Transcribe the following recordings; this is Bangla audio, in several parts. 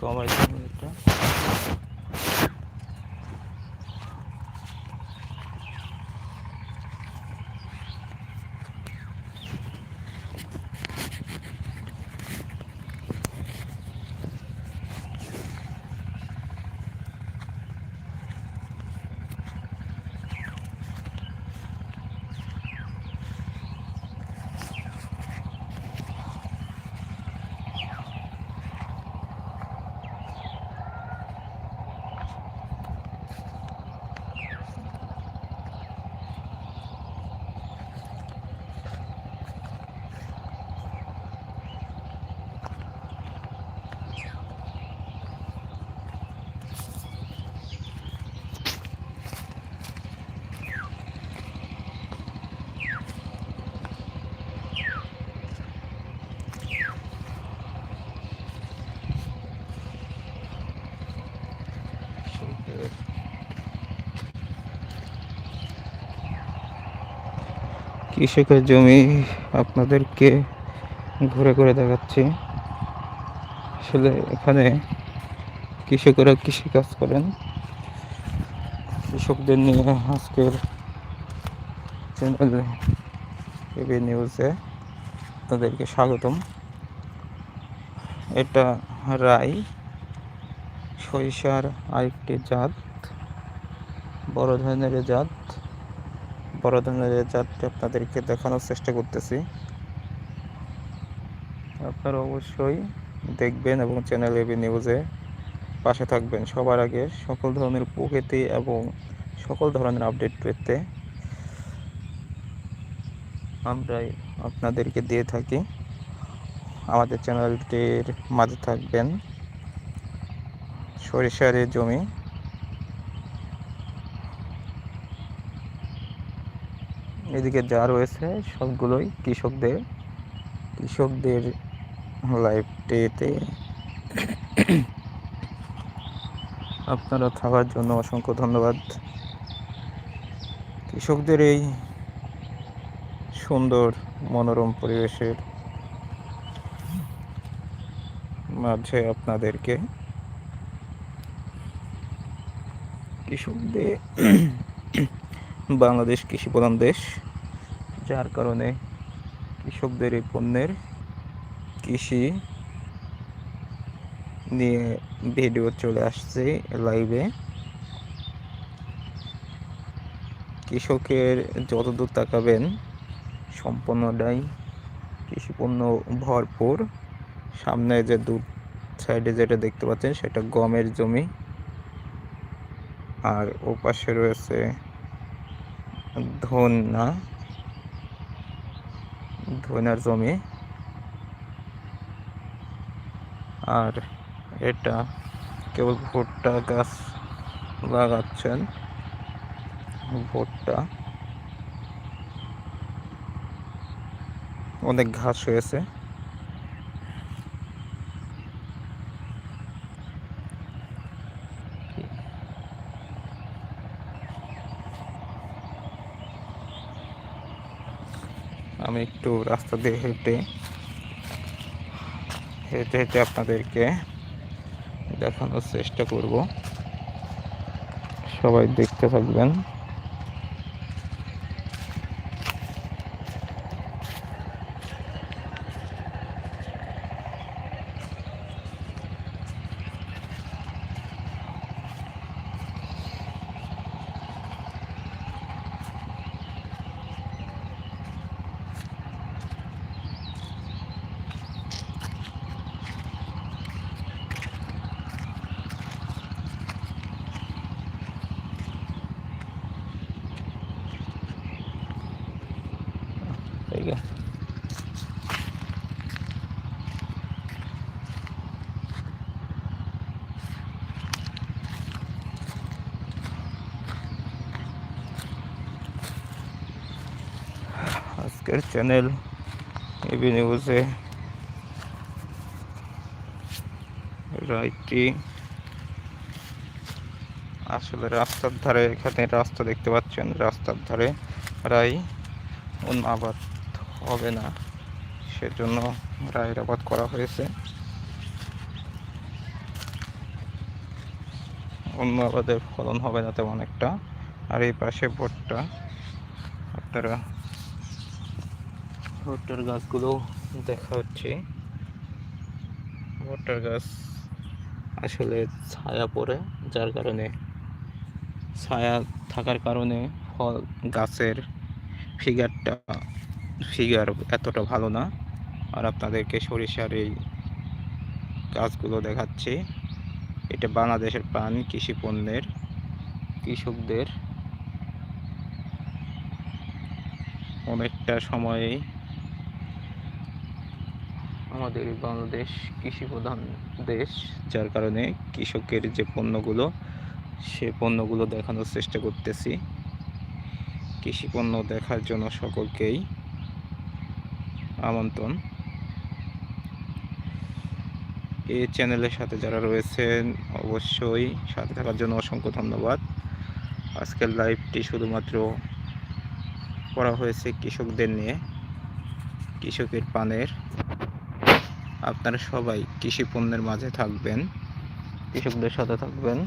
কমাই দিন এটা কৃষকের জমি আপনাদেরকে ঘুরে ঘুরে দেখাচ্ছি। আসলে এখানে কৃষকেরা কৃষি কাজ করেন। কৃষকদের নিয়ে আজকের চ্যানেলে এবি নিউজে আপনাদেরকে স্বাগতম। এটা রাই, সরিষার আরেকটি জাত, বড় ধরনের জাত। বড় ধরনের জাতটি আপনাদেরকে দেখানোর চেষ্টা করতেছি। আপনারা অবশ্যই দেখবেন এবং চ্যানেল এবি নিউজে পাশে থাকবেন সবার আগে সকল ধরনের প্রকৃতি এবং সকল ধরনের আপডেট পেতে। আমরাই আপনাদেরকে দিয়ে থাকি। আমাদের চ্যানেলটির মাঝে থাকবেন সরিষারের জমি। এদিকে যা রয়েছে সবগুলোই কৃষকদের কৃষকদের লাইফটিতে। আপনারা থাকার জন্য অসংখ্য ধন্যবাদ। কৃষকদের এই সুন্দর মনোরম পরিবেশের মাঝে আপনাদেরকে কৃষকদের বাংলাদেশ কৃষি প্রধান দেশ, যার কারণে কৃষকদের এই পণ্যের কৃষি নিয়ে ভিডিও চলে আসছে লাইভে। কৃষকের যতদূর তাকাবেন, সম্পূর্ণটাই কৃষিপণ্য ভরপুর। সামনে যে দু সাইডে যেটা দেখতে পাচ্ছেন, সেটা গমের জমি। আর ও পাশে রয়েছে ধন্যা ধনার জমি। আর এটা কেবল ভুট্টা গাছ লাগাচ্ছেন। ভুট্টা। অনেক ঘাস হয়েছে। আমি একটু রাস্তা দিয়ে হেঁটে হেঁটে হেঁটে আপনাদেরকে দেখানোর চেষ্টা করব। সবাই দেখতে থাকবেন। ঠিক আছে আজকের চ্যানেল এবি নিউজে রাইটটি আসলে রাস্তার ধারে এখানে রাস্তা দেখতে পাচ্ছেন, রাস্তার ধারে রাই অন্য আবাদ হবে না। সেজন্য রায়ের আবাদ করা হয়েছে। অন্য আবাদের ফলন হবে না তেমন একটা। আর এই পাশে ভুট্টা। আপনারা ভুট্টার গাছগুলো দেখা হচ্ছে। ভুট্টার গাছ আসলে ছায়া পড়ে, যার কারণে ছায়া থাকার কারণে ফল গাছের ফিগারটা ফিগার এতটা ভালো না। আর আপনাদেরকে সরিষার এই গাছগুলো দেখাচ্ছি। এটা বাংলাদেশের প্রাণ, কৃষি পণ্যের, কৃষকদের। অনেকটা সময়ে আমাদের বাংলাদেশ কৃষি প্রধান দেশ, যার কারণে কৃষকের যে পণ্যগুলো, সে পণ্যগুলো দেখানোর চেষ্টা করতেছি। কৃষি পণ্য দেখার জন্য সকলকেই আমন্ত্রণ। এই চ্যানেলের সাথে যারা রয়েছেন, অবশ্যই সাথে থাকার জন্য অসংখ্য ধন্যবাদ। আজকের লাইভটি শুধুমাত্র করা হয়েছে কৃষকদের নিয়ে, কৃষকের পানের। আপনারা সবাই কৃষি পণ্যের মাঝে থাকবেন, কৃষকদের সাথে থাকবেন।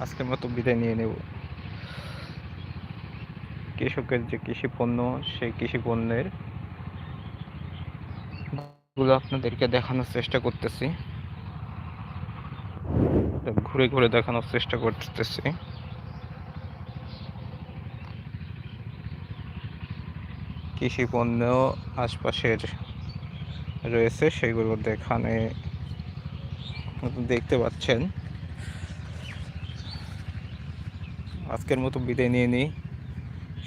আজকের মতো বিদায় নিয়ে নেব। কৃষকের যে কৃষি পণ্য সেই কৃষি পণ্যেরগুলো আপনাদেরকে দেখানোর চেষ্টা করতেছি। ঘুরে ঘুরে দেখানোর চেষ্টা করতেছি। কৃষি পণ্য আশপাশের রয়েছে, সেগুলো দেখানে দেখতে পাচ্ছেন। আজকের মতো বিদায় নিয়ে নিই।